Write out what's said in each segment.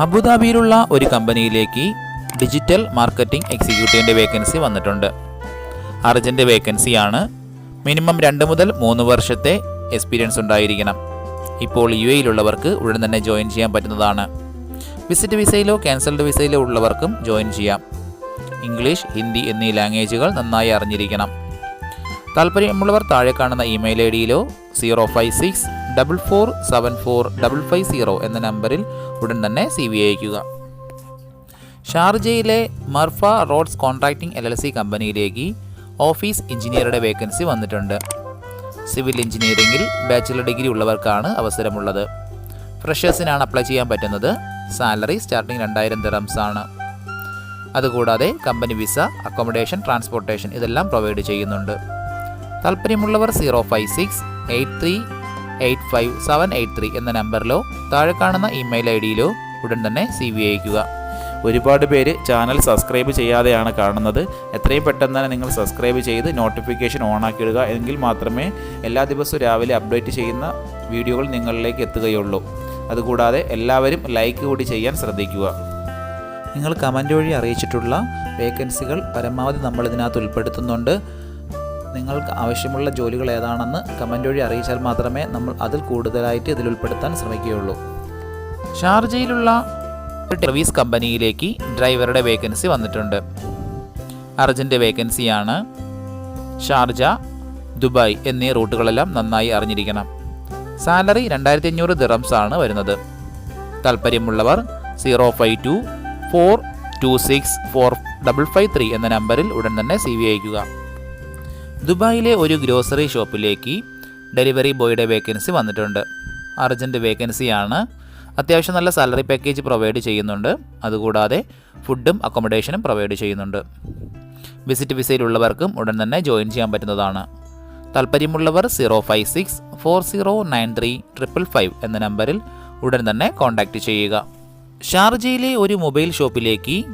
അബുദാബിയിലുള്ള ഒരു കമ്പനിയിലേക്ക് digital marketing എക്സിക്യൂട്ടീവിന്റെ വേക്കൻസി വന്നിട്ടുണ്ട്. അർജന്റ് വേക്കൻസിയാണ് മിനിമം രണ്ട് മുതൽ മൂന്ന് വർഷത്തെ എക്സ്പീരിയൻസ് ഉണ്ടായിരിക്കണം. ഇപ്പോൾ യു എയിലുള്ളവർക്ക് ഉടൻ തന്നെ ജോയിൻ ചെയ്യാൻ പറ്റുന്നതാണ്. വിസിറ്റ് വിസയിലോ ക്യാൻസൽഡ് വിസയിലോ ഉള്ളവർക്കും ജോയിൻ ചെയ്യാം. ഇംഗ്ലീഷ് ഹിന്ദി എന്നീ ലാംഗ്വേജുകൾ നന്നായി അറിഞ്ഞിരിക്കണം. താല്പര്യമുള്ളവർ താഴെ കാണുന്ന email I ഡിയിലോ zero five six double four seven four double five zero എന്ന നമ്പറിൽ ഉടൻ തന്നെ സി വി അയക്കുക ഷാർജയിലെ Marfa roads contracting L L C കമ്പനിയിലേക്ക് ഓഫീസ് എഞ്ചിനീയറുടെ വേക്കൻസി വന്നിട്ടുണ്ട്. സിവിൽ എഞ്ചിനീയറിംഗിൽ ബാച്ചിലർ ഡിഗ്രി ഉള്ളവർക്കാണ് അവസരമുള്ളത്. ഫ്രഷേഴ്സിനാണ് അപ്ലൈ ചെയ്യാൻ പറ്റുന്നത്. സാലറി സ്റ്റാർട്ടിംഗ് രണ്ടായിരം ദിറംസ് ആണ് അതുകൂടാതെ കമ്പനി വിസ അക്കോമഡേഷൻ ട്രാൻസ്പോർട്ടേഷൻ ഇതെല്ലാം പ്രൊവൈഡ് ചെയ്യുന്നുണ്ട്. താല്പര്യമുള്ളവർ zero five six eight three eight five seven eight three എന്ന നമ്പറിലോ താഴെ കാണുന്ന ഇമെയിൽ ഐ ഡിയിലോ ഉടൻ തന്നെ സി വി അയക്കുക ഒരുപാട് പേര് ചാനൽ സബ്സ്ക്രൈബ് ചെയ്യാതെയാണ് കാണുന്നത്. എത്രയും പെട്ടെന്ന് തന്നെ നിങ്ങൾ സബ്സ്ക്രൈബ് ചെയ്ത് നോട്ടിഫിക്കേഷൻ ഓൺ ആക്കിയിടുക എങ്കിൽ മാത്രമേ എല്ലാ ദിവസവും രാവിലെ അപ്ഡേറ്റ് ചെയ്യുന്ന വീഡിയോകൾ നിങ്ങളിലേക്ക് എത്തുകയുള്ളൂ. അതുകൂടാതെ എല്ലാവരും ലൈക്ക് കൂടി ചെയ്യാൻ ശ്രദ്ധിക്കുക. നിങ്ങൾ കമന്റ് വഴി അറിയിച്ചിട്ടുള്ള വേക്കൻസികൾ പരമാവധി നമ്മൾ ഇതിനകത്ത് ഉൾപ്പെടുത്തുന്നുണ്ട്. നിങ്ങൾക്ക് ആവശ്യമുള്ള ജോലികൾ ഏതാണെന്ന് കമന്റ് വഴി അറിയിച്ചാൽ മാത്രമേ നമ്മൾ അതിൽ കൂടുതലായിട്ട് ഇതിൽ ഉൾപ്പെടുത്താൻ ശ്രമിക്കുകയുള്ളൂ. ഷാർജയിലുള്ള സർവീസ് കമ്പനിയിലേക്ക് ഡ്രൈവറുടെ വേക്കൻസി വന്നിട്ടുണ്ട്. അർജന്റ് വേക്കൻസിയാണ് ഷാർജ ദുബായ് എന്നീ റൂട്ടുകളെല്ലാം നന്നായി അറിഞ്ഞിരിക്കണം. സാലറി രണ്ടായിരത്തി അഞ്ഞൂറ് ദിറംസ് ആണ് വരുന്നത്. താല്പര്യമുള്ളവർ zero five two four two six four double five three എന്ന നമ്പറിൽ ഉടൻ തന്നെ സി വി അയക്കുക ദുബായിലെ ഒരു ഗ്രോസറി ഷോപ്പിലേക്ക് ഡെലിവറി ബോയുടെ വേക്കൻസി വന്നിട്ടുണ്ട്. അർജന്റ് വേക്കൻസിയാണ്. അത്യാവശ്യം നല്ല സാലറി പാക്കേജ് പ്രൊവൈഡ് ചെയ്യുന്നുണ്ട്. അതുകൂടാതെ ഫുഡും അക്കോമഡേഷനും പ്രൊവൈഡ് ചെയ്യുന്നുണ്ട്. വിസിറ്റ് വിസയിലുള്ളവർക്കും ഉടൻ തന്നെ ജോയിൻ ചെയ്യാൻ പറ്റുന്നതാണ്. താല്പര്യമുള്ളവർ zero five six four zero nine three triple five എന്ന നമ്പറിൽ ഉടൻ തന്നെ കോൺടാക്റ്റ് ചെയ്യുക. ഷാർജയിലെ ഒരു മൊബൈൽ ഷോപ്പിലേക്ക്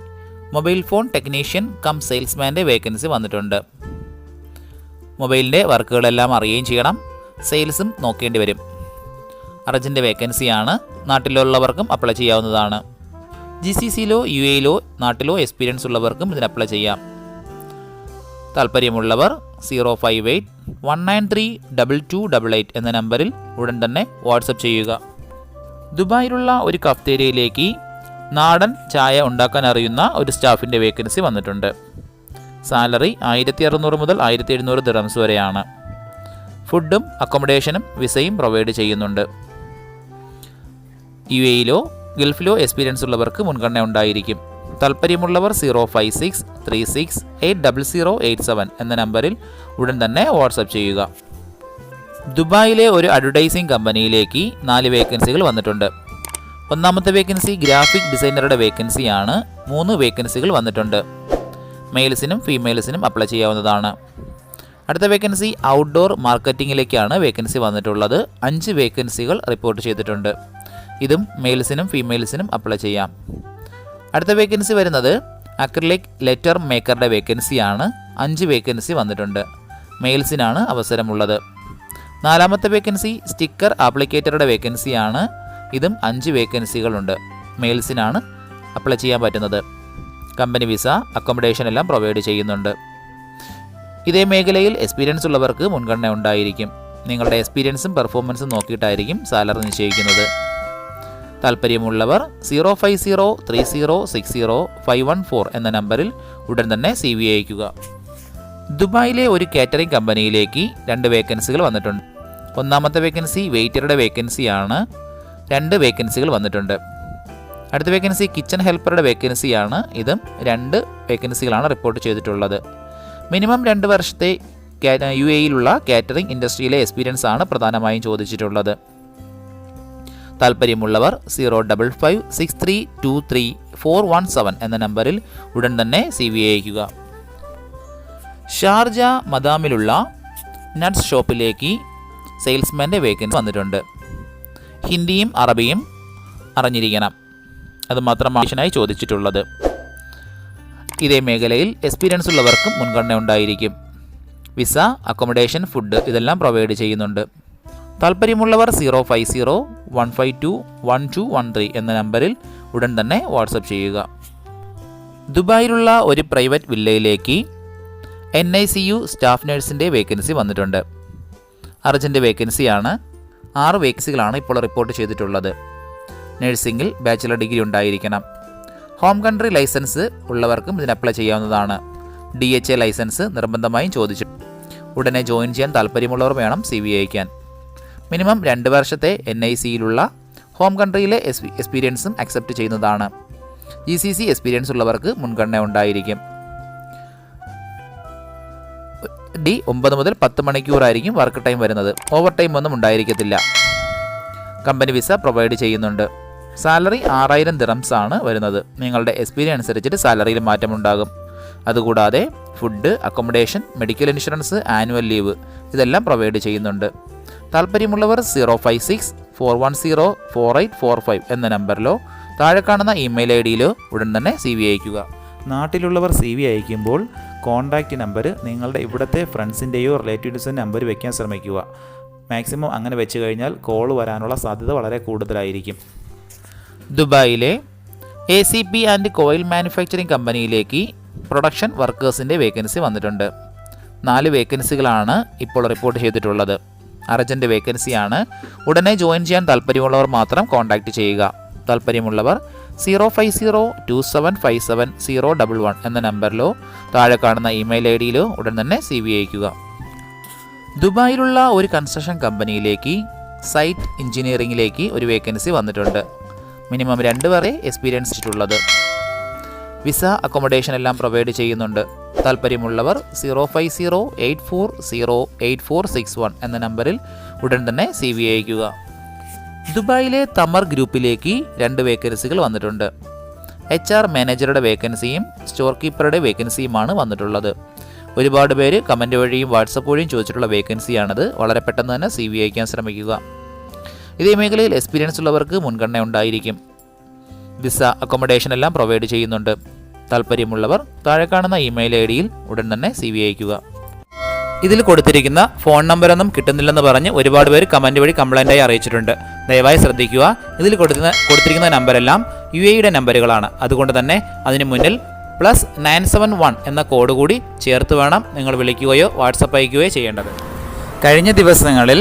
മൊബൈൽ ഫോൺ ടെക്നീഷ്യൻ കം സെയിൽസ്മാന്റെ വേക്കൻസി വന്നിട്ടുണ്ട്. മൊബൈലിന്റെ വർക്കുകളെല്ലാം അറിയുകയും ചെയ്യണം. സെയിൽസും നോക്കേണ്ടി വരും. അർജന്റ് വേക്കൻസിയാണ് നാട്ടിലുള്ളവർക്കും അപ്ലൈ ചെയ്യാവുന്നതാണ്. ജി സി സിയിലോ യു എയിലോ നാട്ടിലോ എക്സ്പീരിയൻസ് ഉള്ളവർക്കും ഇതിന് അപ്ലൈ ചെയ്യാം. താല്പര്യമുള്ളവർ zero five eight one nine three double two double eight എന്ന നമ്പറിൽ ഉടൻ തന്നെ വാട്സപ്പ് ചെയ്യുക. ദുബായിലുള്ള ഒരു കഫ്തേരിയയിലേക്ക് നാടൻ ചായ ഉണ്ടാക്കാൻ അറിയുന്ന ഒരു സ്റ്റാഫിന്റെ വേക്കൻസി വന്നിട്ടുണ്ട്. സാലറി ആയിരത്തി അറുന്നൂറ് മുതൽ ആയിരത്തി എഴുന്നൂറ് ദിറംസ് വരെയാണ്. ഫുഡും അക്കോമഡേഷനും വിസയും പ്രൊവൈഡ് ചെയ്യുന്നുണ്ട്. യു എയിലോ ഗൾഫിലോ എക്സ്പീരിയൻസ് ഉള്ളവർക്ക് മുൻഗണന ഉണ്ടായിരിക്കും. താല്പര്യമുള്ളവർ zero five six three six eight double zero eight seven എന്ന നമ്പറിൽ ഉടൻ തന്നെ വാട്സപ്പ് ചെയ്യുക. ദുബായിലെ ഒരു അഡ്വർടൈസിംഗ് കമ്പനിയിലേക്ക് നാല് വേക്കൻസികൾ വന്നിട്ടുണ്ട്. ഒന്നാമത്തെ വേക്കൻസി ഗ്രാഫിക് ഡിസൈനറുടെ വേക്കൻസിയാണ്. മൂന്ന് വേക്കൻസികൾ വന്നിട്ടുണ്ട്. മെയിൽസിനും ഫീമെയിൽസിനും അപ്ലൈ ചെയ്യാവുന്നതാണ്. അടുത്ത വേക്കൻസി ഔട്ട്ഡോർ മാർക്കറ്റിങ്ങിലേക്കാണ് വേക്കൻസി വന്നിട്ടുള്ളത്. അഞ്ച് വേക്കൻസികൾ റിപ്പോർട്ട് ചെയ്തിട്ടുണ്ട്. ഇതും മെയിൽസിനും ഫീമെയിൽസിനും അപ്ലൈ ചെയ്യാം. അടുത്ത വേക്കൻസി വരുന്നത് അക്രിലിക് ലെറ്റർ മേക്കറുടെ വേക്കൻസിയാണ് അഞ്ച് വേക്കൻസി വന്നിട്ടുണ്ട്. മെയിൽസിനാണ് അവസരമുള്ളത്. നാലാമത്തെ വേക്കൻസി സ്റ്റിക്കർ ആപ്ലിക്കേറ്ററുടെ വേക്കൻസിയാണ് ഇതും അഞ്ച് വേക്കൻസികളുണ്ട് മെയിൽസിനാണ് അപ്ലൈ ചെയ്യാൻ പറ്റുന്നത്. കമ്പനി വിസ അക്കോമഡേഷൻ എല്ലാം പ്രൊവൈഡ് ചെയ്യുന്നുണ്ട്. ഇതേ മേഖലയിൽ എക്സ്പീരിയൻസ് ഉള്ളവർക്ക് മുൻഗണന ഉണ്ടായിരിക്കും. നിങ്ങളുടെ എക്സ്പീരിയൻസും പെർഫോമൻസും നോക്കിയിട്ടായിരിക്കും സാലറി നിശ്ചയിക്കുന്നത്. താല്പര്യമുള്ളവർ zero five zero three zero six zero five one four എന്ന നമ്പറിൽ ഉടൻ തന്നെ സി വി അയക്കുക ദുബായിലെ ഒരു കാറ്ററിംഗ് കമ്പനിയിലേക്ക് രണ്ട് വേക്കൻസികൾ വന്നിട്ടുണ്ട്. ഒന്നാമത്തെ വേക്കൻസി വെയിറ്ററുടെ വേക്കൻസിയാണ് രണ്ട് വേക്കൻസികൾ വന്നിട്ടുണ്ട്. അടുത്ത വേക്കൻസി കിച്ചൺ ഹെൽപ്പറുടെ വേക്കൻസിയാണ് ഇതും രണ്ട് വേക്കൻസികളാണ് റിപ്പോർട്ട് ചെയ്തിട്ടുള്ളത്. മിനിമം രണ്ട് വർഷത്തെ യു എയിലുള്ള കാറ്ററിംഗ് ഇൻഡസ്ട്രിയിലെ എക്സ്പീരിയൻസ് ആണ് പ്രധാനമായും ചോദിച്ചിട്ടുള്ളത്. താല്പര്യമുള്ളവർ zero double five six three two three four one seven എന്ന നമ്പറിൽ ഉടൻ തന്നെ സി വി അയക്കുക ഷാർജ മദാമിലുള്ള നട്ട്സ് ഷോപ്പിലേക്ക് സെയിൽസ്മാന്റെ വേക്കൻസി വന്നിട്ടുണ്ട്. ഹിന്ദിയും അറബിയും അറിഞ്ഞിരിക്കണം. അത് മാത്രം ആവശ്യനായി ചോദിച്ചിട്ടുള്ളത്. ഇതേ മേഖലയിൽ എക്സ്പീരിയൻസ് ഉള്ളവർക്കും മുൻഗണന ഉണ്ടായിരിക്കും. വിസ അക്കോമഡേഷൻ ഫുഡ് ഇതെല്ലാം പ്രൊവൈഡ് ചെയ്യുന്നുണ്ട്. താല്പര്യമുള്ളവർ zero five zero one five two one two one three എന്ന നമ്പറിൽ ഉടൻ തന്നെ വാട്സപ്പ് ചെയ്യുക. ദുബായിലുള്ള ഒരു private വില്ലയിലേക്ക് N I C U staff നഴ്സിന്റെ vacancy വന്നിട്ടുണ്ട്. അർജന്റ് വേക്കൻസിയാണ് ആറ് വേക്കൻസികളാണ് ഇപ്പോൾ റിപ്പോർട്ട് ചെയ്തിട്ടുള്ളത്. നഴ്സിംഗിൽ ബാച്ചിലർ ഡിഗ്രി ഉണ്ടായിരിക്കണം. ഹോം കൺട്രി ലൈസൻസ് ഉള്ളവർക്കും ഇതിന് അപ്ലൈ ചെയ്യാവുന്നതാണ്. ഡി എച്ച് എ ലൈസൻസ് നിർബന്ധമായും ചോദിച്ചു. ഉടനെ ജോയിൻ ചെയ്യാൻ താല്പര്യമുള്ളവർ വേണം സി വി അയക്കാൻ മിനിമം രണ്ട് വർഷത്തെ എൻ ഐ സിയിലുള്ള ഹോം കൺട്രിയിലെ എക്സ്പീരിയൻസും അക്സെപ്റ്റ് ചെയ്യുന്നതാണ്. ജി സി സി എക്സ്പീരിയൻസ് ഉള്ളവർക്ക് മുൻഗണന ഉണ്ടായിരിക്കും. ഡി ഒമ്പത് മുതൽ പത്ത് മണിക്കൂറായിരിക്കും വർക്ക് ടൈം വരുന്നത്. ഓവർ ടൈം ഒന്നും ഉണ്ടായിരിക്കത്തില്ല. കമ്പനി വിസ പ്രൊവൈഡ് ചെയ്യുന്നുണ്ട്. സാലറി ആറായിരം ദിറംസ് ആണ് വരുന്നത്. നിങ്ങളുടെ എക്സ്പീരിയൻസ് അനുസരിച്ചിട്ട് സാലറിയിൽ മാറ്റമുണ്ടാകും അതുകൂടാതെ food accommodation medical insurance annual leave ഇതെല്ലാം പ്രൊവൈഡ് ചെയ്യുന്നുണ്ട്. താല്പര്യമുള്ളവർ zero five six four one zero four eight four five എന്ന നമ്പറിലോ താഴെ കാണുന്ന ഇമെയിൽ ഐ ഡിയിലോ ഉടൻ തന്നെ സി വി അയക്കുക നാട്ടിലുള്ളവർ സി വി അയക്കുമ്പോൾ കോൺടാക്റ്റ് നമ്പർ നിങ്ങളുടെ ഇവിടുത്തെ ഫ്രണ്ട്സിന്റെയോ റിലേറ്റീവ്സിന്റെ നമ്പർ വയ്ക്കാൻ ശ്രമിക്കുക. മാക്സിമം അങ്ങനെ വെച്ച് കഴിഞ്ഞാൽ കോൾ വരാനുള്ള സാധ്യത വളരെ കൂടുതലായിരിക്കും. ദുബായിലെ A C P and coil manufacturing കമ്പനിയിലേക്ക് പ്രൊഡക്ഷൻ വർക്കേഴ്സിന്റെ വേക്കൻസി വന്നിട്ടുണ്ട്. നാല് വേക്കൻസികളാണ് ഇപ്പോൾ റിപ്പോർട്ട് ചെയ്തിട്ടുള്ളത്. അർജന്റ് വേക്കൻസിയാണ്. ഉടനെ ജോയിൻ ചെയ്യാൻ താല്പര്യമുള്ളവർ മാത്രം കോൺടാക്റ്റ് ചെയ്യുക. താല്പര്യമുള്ളവർ zero five zero two seven five seven zero double one എന്ന നമ്പറിലോ താഴെ കാണുന്ന ഇമെയിൽ ഐ ഡിയിലോ ഉടൻ തന്നെ സി വി അയക്കുക ദുബായിലുള്ള ഒരു കൺസ്ട്രക്ഷൻ കമ്പനിയിലേക്ക് സൈറ്റ് എഞ്ചിനീയറിംഗിലേക്ക് ഒരു വേക്കൻസി വന്നിട്ടുണ്ട്. മിനിമം രണ്ട് വരെ എക്സ്പീരിയൻസ് ഉള്ളത് വിസ അക്കോമഡേഷൻ എല്ലാം പ്രൊവൈഡ് ചെയ്യുന്നുണ്ട്. താല്പര്യമുള്ളവർ zero five zero eight four zero eight four six one എന്ന നമ്പറിൽ ഉടൻ തന്നെ സി വി അയക്കുക ദുബായിലെ തമർ ഗ്രൂപ്പിലേക്ക് രണ്ട് വേക്കൻസികൾ വന്നിട്ടുണ്ട്. എച്ച് ആർ മാനേജറുടെ വേക്കൻസിയും സ്റ്റോർ കീപ്പറുടെ വേക്കൻസിയുമാണ് വന്നിട്ടുള്ളത്. ഒരുപാട് പേര് കമന്റ് വഴിയും വാട്സപ്പ് വഴിയും ചോദിച്ചിട്ടുള്ള വേക്കൻസിയാണത് വളരെ പെട്ടെന്ന് തന്നെ സി വി അയക്കാൻ ശ്രമിക്കുക. ഇതേ മേഖലയിൽ എക്സ്പീരിയൻസ് ഉള്ളവർക്ക് മുൻഗണന ഉണ്ടായിരിക്കും. വിസ അക്കോമഡേഷൻ എല്ലാം പ്രൊവൈഡ് ചെയ്യുന്നുണ്ട്. താല്പര്യമുള്ളവർ താഴെ കാണുന്ന ഇമെയിൽ ഐ ഡിയിൽ ഉടൻ തന്നെ സി വി അയക്കുക ഇതിൽ കൊടുത്തിരിക്കുന്ന ഫോൺ നമ്പറൊന്നും കിട്ടുന്നില്ലെന്ന് പറഞ്ഞ് ഒരുപാട് പേര് കമന്റ് വഴി കംപ്ലൈന്റായി അറിയിച്ചിട്ടുണ്ട്. ദയവായി ശ്രദ്ധിക്കുക. ഇതിൽ കൊടുക്കുന്ന കൊടുത്തിരിക്കുന്ന നമ്പരെല്ലാം യു എയുടെ നമ്പറുകളാണ് അതുകൊണ്ട് തന്നെ അതിന് മുന്നിൽ പ്ലസ് നയൻ സെവൻ വൺ എന്ന കോഡ് കൂടി ചേർത്ത് വേണം നിങ്ങൾ വിളിക്കുകയോ വാട്സപ്പ് അയക്കുകയോ ചെയ്യേണ്ടത്. കഴിഞ്ഞ ദിവസങ്ങളിൽ